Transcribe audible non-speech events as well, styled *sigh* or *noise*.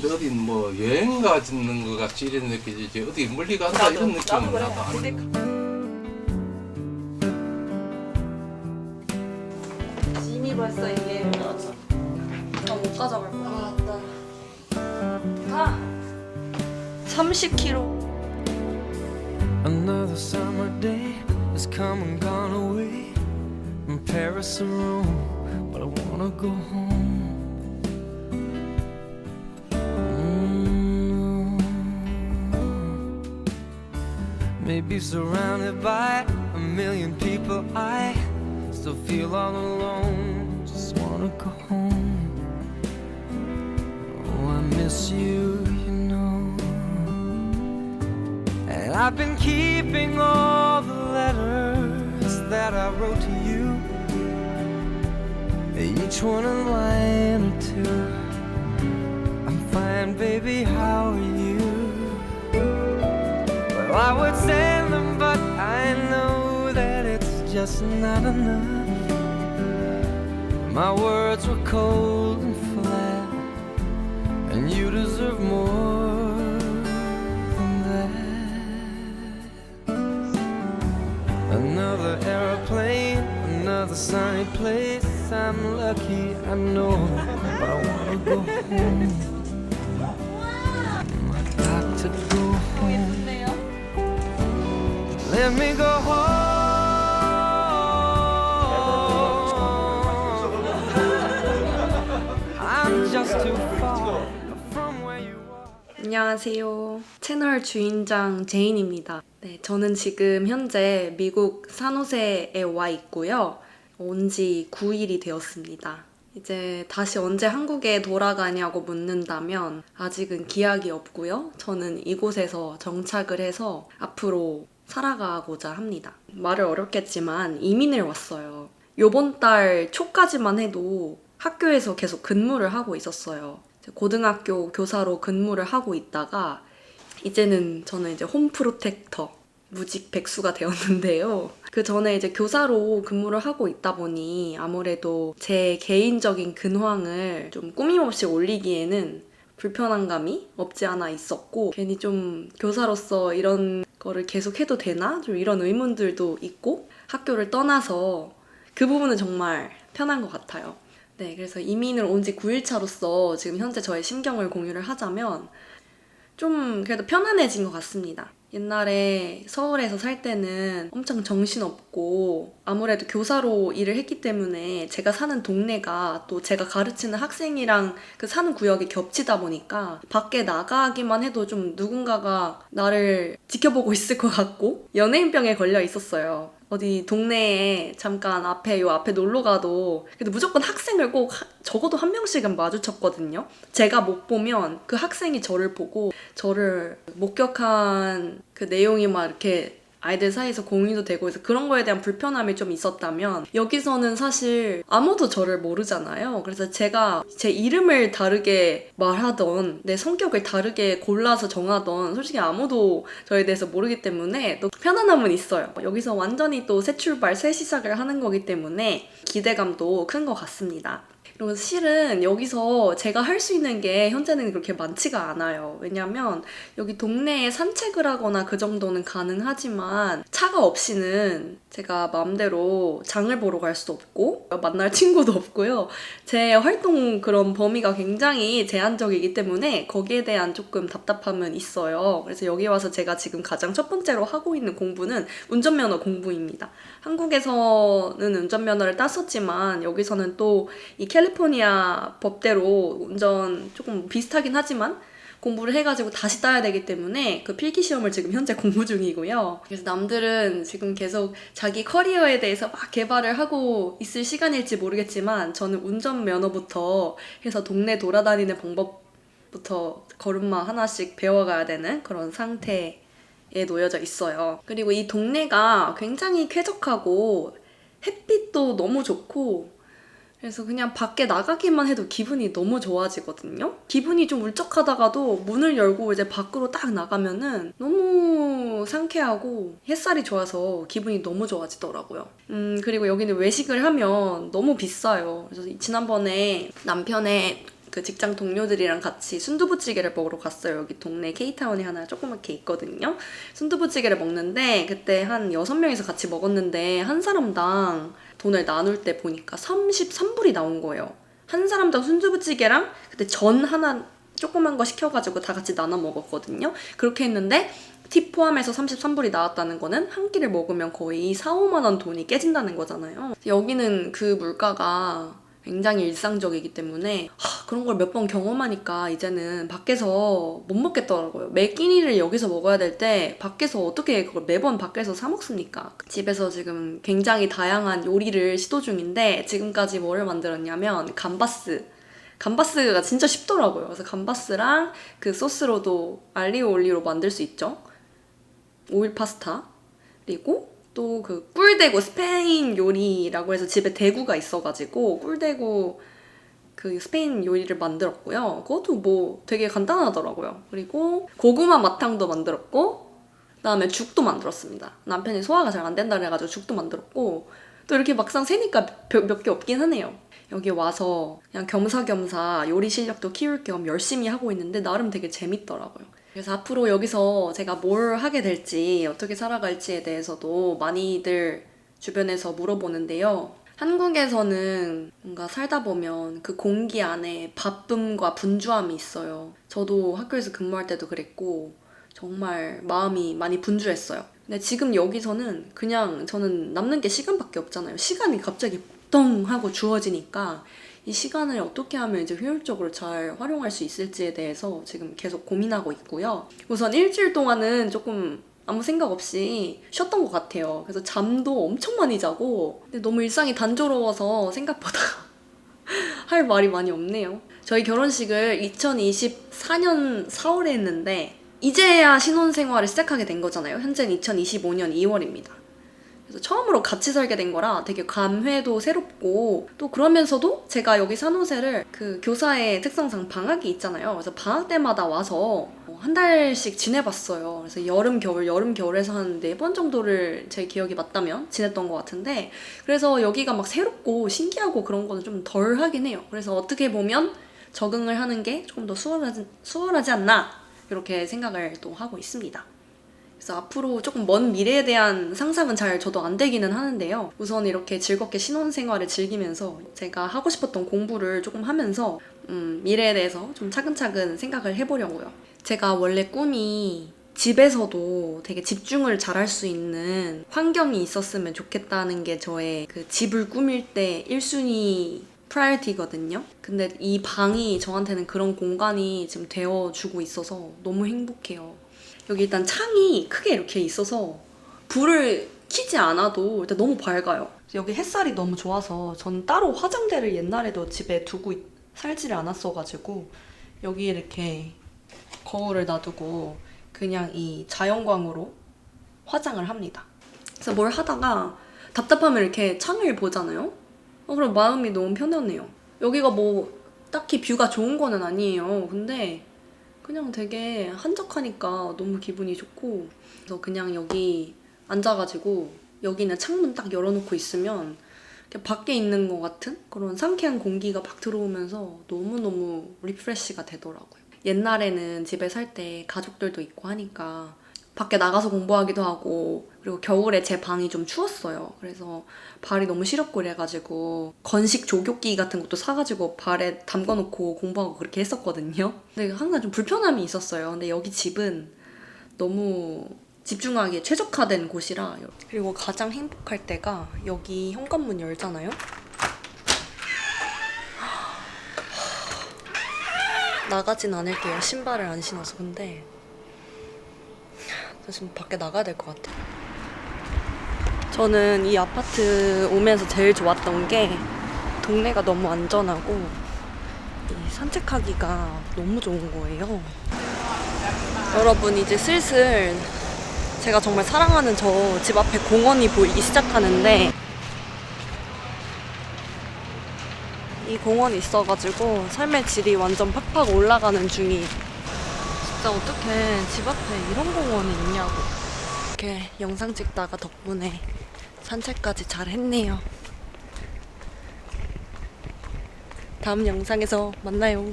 근데 어디 뭐 여행 가는 것 같이 이런 느낌이지 어디 멀리 간다 이런 느낌은 나도 안 짐이 벌써 이게 나못 가져갈 거야. 아, 맞다. 가. 30kg. Another summer day has come and gone away from Paris or Rome, but I wanna go home. Maybe surrounded by a million people, I still feel all alone. Just wanna go home. Oh, I miss you, you know. And I've been keeping all the letters that I wrote to you. Each one a line or two. I'm fine, baby, how are you? Just not enough. My words were cold and flat, and you deserve more than that. Another aeroplane, another sunny place. I'm lucky, I know, but I wanna go home. I got to go home. Let me go 안녕하세요. 채널 주인장 제인입니다. 네, 저는 지금 현재 미국 산호세에 와 있고요. 온 지 9일이 되었습니다. 이제 다시 언제 한국에 돌아가냐고 묻는다면 아직은 기약이 없고요. 저는 이곳에서 정착을 해서 앞으로 살아가고자 합니다. 말을 어렵겠지만 이민을 왔어요. 요번 달 초까지만 해도 학교에서 계속 근무를 하고 있었어요. 고등학교 교사로 근무를 하고 있다가 이제는 저는 이제 홈 프로텍터 무직 백수가 되었는데요. 그 전에 이제 교사로 근무를 하고 있다 보니 아무래도 제 개인적인 근황을 좀 꾸밈없이 올리기에는 불편한 감이 없지 않아 있었고 괜히 좀 교사로서 이런 거를 계속 해도 되나? 좀 이런 의문들도 있고 학교를 떠나서 그 부분은 정말 편한 것 같아요. 네, 그래서 이민을 온 지 9일차로서 지금 현재 저의 심경을 공유를 하자면 좀 그래도 편안해진 것 같습니다. 옛날에 서울에서 살 때는 엄청 정신없고 아무래도 교사로 일을 했기 때문에 제가 사는 동네가 또 제가 가르치는 학생이랑 그 사는 구역이 겹치다 보니까 밖에 나가기만 해도 좀 누군가가 나를 지켜보고 있을 것 같고 연예인병에 걸려 있었어요. 어디 동네에 잠깐 앞에 요 앞에 놀러 가도 그래도 무조건 학생을 꼭 하- 적어도 한 명씩은 마주쳤거든요. 제가 못 보면 그 학생이 저를 보고 저를 목격한 그 내용이 막 이렇게 아이들 사이에서 공유도 되고 해서 그런 거에 대한 불편함이 좀 있었다면 여기서는 사실 아무도 저를 모르잖아요. 그래서 제가 제 이름을 다르게 말하던 내 성격을 다르게 골라서 정하던 솔직히 아무도 저에 대해서 모르기 때문에 또 편안함은 있어요. 여기서 완전히 또 새 출발, 새 시작을 하는 거기 때문에 기대감도 큰 것 같습니다. 그리고 실은 여기서 제가 할 수 있는 게 현재는 그렇게 많지가 않아요. 왜냐면 여기 동네에 산책을 하거나 그 정도는 가능하지만 차가 없이는 제가 마음대로 장을 보러 갈 수도 없고 만날 친구도 없고요. 제 활동 그런 범위가 굉장히 제한적이기 때문에 거기에 대한 조금 답답함은 있어요. 그래서 여기 와서 제가 지금 가장 첫 번째로 하고 있는 공부는 운전면허 공부입니다. 한국에서는 운전면허를 땄었지만 여기서는 또 이 캘 리포니아 법대로 운전 조금 비슷하긴 하지만 공부를 해가지고 다시 따야 되기 때문에 그 필기 시험을 지금 현재 *laughs* 공부 중이고요. 그래서 남들은 지금 계속 자기 커리어에 대해서 막 개발을 하고 있을 시간일지 모르겠지만 저는 운전 면허부터 해서 동네 돌아다니는 방법부터 걸음마 하나씩 배워가야 되는 그런 상태에 놓여져 있어요. 그리고 이 동네가 굉장히 쾌적하고 햇빛도 너무 좋고 그래서 그냥 밖에 나가기만 해도 기분이 너무 좋아지거든요. 기분이 좀 울적하다가도 문을 열고 이제 밖으로 딱 나가면은 너무 상쾌하고 햇살이 좋아서 기분이 너무 좋아지더라고요. 음, 그리고 여기는 외식을 하면 너무 비싸요. 그래서 지난번에 남편의 그 직장 동료들이랑 같이 순두부찌개를 먹으러 갔어요. 여기 동네 K타운에 하나 조그맣게 있거든요. 순두부찌개를 먹는데 그때 한 6명이서 같이 먹었는데 한 사람당 돈을 나눌 때 보니까 33불이 나온 거예요. 한 사람당 순두부찌개랑 그때 전 하나 조그만 거 시켜가지고 다 같이 나눠 먹었거든요. 그렇게 했는데 팁 포함해서 33불이 나왔다는 거는 한 끼를 먹으면 거의 4, 5만 원 돈이 깨진다는 거잖아요. 여기는 그 물가가 굉장히 일상적이기 때문에 하, 그런 걸 몇 번 경험하니까 이제는 밖에서 못 먹겠더라고요. 매 끼니를 여기서 먹어야 될 때 밖에서 어떻게 그걸 매번 밖에서 사 먹습니까? 집에서 지금 굉장히 다양한 요리를 시도 중인데 지금까지 뭐를 만들었냐면 감바스 감바스가 진짜 쉽더라고요. 그래서 감바스랑 그 소스로도 알리오 올리오로 만들 수 있죠. 오일 파스타 그리고 또 그 꿀대구 스페인 요리라고 해서 집에 대구가 있어가지고 꿀대구 그 스페인 요리를 만들었고요. 그것도 뭐 되게 간단하더라고요. 그리고 고구마 마탕도 만들었고 그다음에 죽도 만들었습니다. 남편이 소화가 잘 안 된다 그래가지고 죽도 만들었고 또 이렇게 막상 세니까 몇 개 없긴 하네요. 여기 와서 그냥 겸사겸사 요리 실력도 키울 겸 열심히 하고 있는데 나름 되게 재밌더라고요. 그래서 앞으로 여기서 제가 뭘 하게 될지 어떻게 살아갈지에 대해서도 많이들 주변에서 물어보는데요. 한국에서는 뭔가 살다 보면 그 공기 안에 바쁨과 분주함이 있어요. 저도 학교에서 근무할 때도 그랬고 정말 마음이 많이 분주했어요. 근데 지금 여기서는 그냥 저는 남는 게 시간밖에 없잖아요. 시간이 갑자기 똥 하고 주어지니까 이 시간을 어떻게 하면 이제 효율적으로 잘 활용할 수 있을지에 대해서 지금 계속 고민하고 있고요. 우선 일주일 동안은 조금 아무 생각 없이 쉬었던 것 같아요. 그래서 잠도 엄청 많이 자고 근데 너무 일상이 단조로워서 생각보다 *laughs* 할 말이 많이 없네요. 저희 결혼식을 2024년 4월에 했는데 이제야 신혼생활을 시작하게 된 거잖아요. 현재는 2025년 2월입니다. 그래서 처음으로 같이 살게 된 거라 되게 감회도 새롭고 또 그러면서도 제가 여기 산호세를 그 교사의 특성상 방학이 있잖아요. 그래서 방학 때마다 와서 한 달씩 지내봤어요. 그래서 여름 겨울 여름 겨울에서 한 네 번 정도를 제 기억이 맞다면 지냈던 것 같은데 그래서 여기가 막 새롭고 신기하고 그런 거는 좀 덜 하긴 해요. 그래서 어떻게 보면 적응을 하는 게 조금 더 수월하지, 수월하지 않나 이렇게 생각을 또 하고 있습니다. 그래서 앞으로 조금 먼 미래에 대한 상상은 잘 저도 안 되기는 하는데요. 우선 이렇게 즐겁게 신혼생활을 즐기면서 제가 하고 싶었던 공부를 조금 하면서 음, 미래에 대해서 좀 차근차근 생각을 해보려고요. 제가 원래 꿈이 집에서도 되게 집중을 잘할 수 있는 환경이 있었으면 좋겠다는 게 저의 그 집을 꾸밀 때 1순위 프라이어티거든요. 근데 이 방이 저한테는 그런 공간이 지금 되어주고 있어서 너무 행복해요. 여기 일단 창이 크게 이렇게 있어서 불을 켜지 않아도 일단 너무 밝아요. 여기 햇살이 너무 좋아서 전 따로 화장대를 옛날에도 집에 두고 있- 살지를 않았어가지고 여기 이렇게 거울을 놔두고 그냥 이 자연광으로 화장을 합니다. 그래서 뭘 하다가 답답하면 이렇게 창을 보잖아요. 어, 그럼 마음이 너무 편하네요. 여기가 뭐 딱히 뷰가 좋은 거는 아니에요. 근데 그냥 되게 한적하니까 너무 기분이 좋고 그래서 그냥 여기 앉아가지고 여기는 창문 딱 열어놓고 있으면 밖에 있는 것 같은 그런 상쾌한 공기가 막 들어오면서 너무너무 리프레시가 되더라고요. 옛날에는 집에 살 때 가족들도 있고 하니까 밖에 나가서 공부하기도 하고 그리고 겨울에 제 방이 좀 추웠어요. 그래서 발이 너무 시렵고 이래가지고 건식 조교기 같은 것도 사가지고 발에 담궈놓고 공부하고 그렇게 했었거든요. 근데 항상 좀 불편함이 있었어요. 근데 여기 집은 너무 집중하기에 최적화된 곳이라 그리고 가장 행복할 때가 여기 현관문 열잖아요. 나가진 않을게요. 신발을 안 신어서 근데 저 지금 밖에 나가야 될 것 같아요. 저는 이 아파트 오면서 제일 좋았던 게 동네가 너무 안전하고 이 산책하기가 너무 좋은 거예요. 여러분 이제 슬슬 제가 정말 사랑하는 저 집 앞에 공원이 보이기 시작하는데 이 공원이 있어가지고 삶의 질이 완전 팍팍 올라가는 중이에요. 진짜 어떻게 집 앞에 이런 공원이 있냐고. 이렇게 영상 찍다가 덕분에 산책까지 잘 했네요. 다음 영상에서 만나요.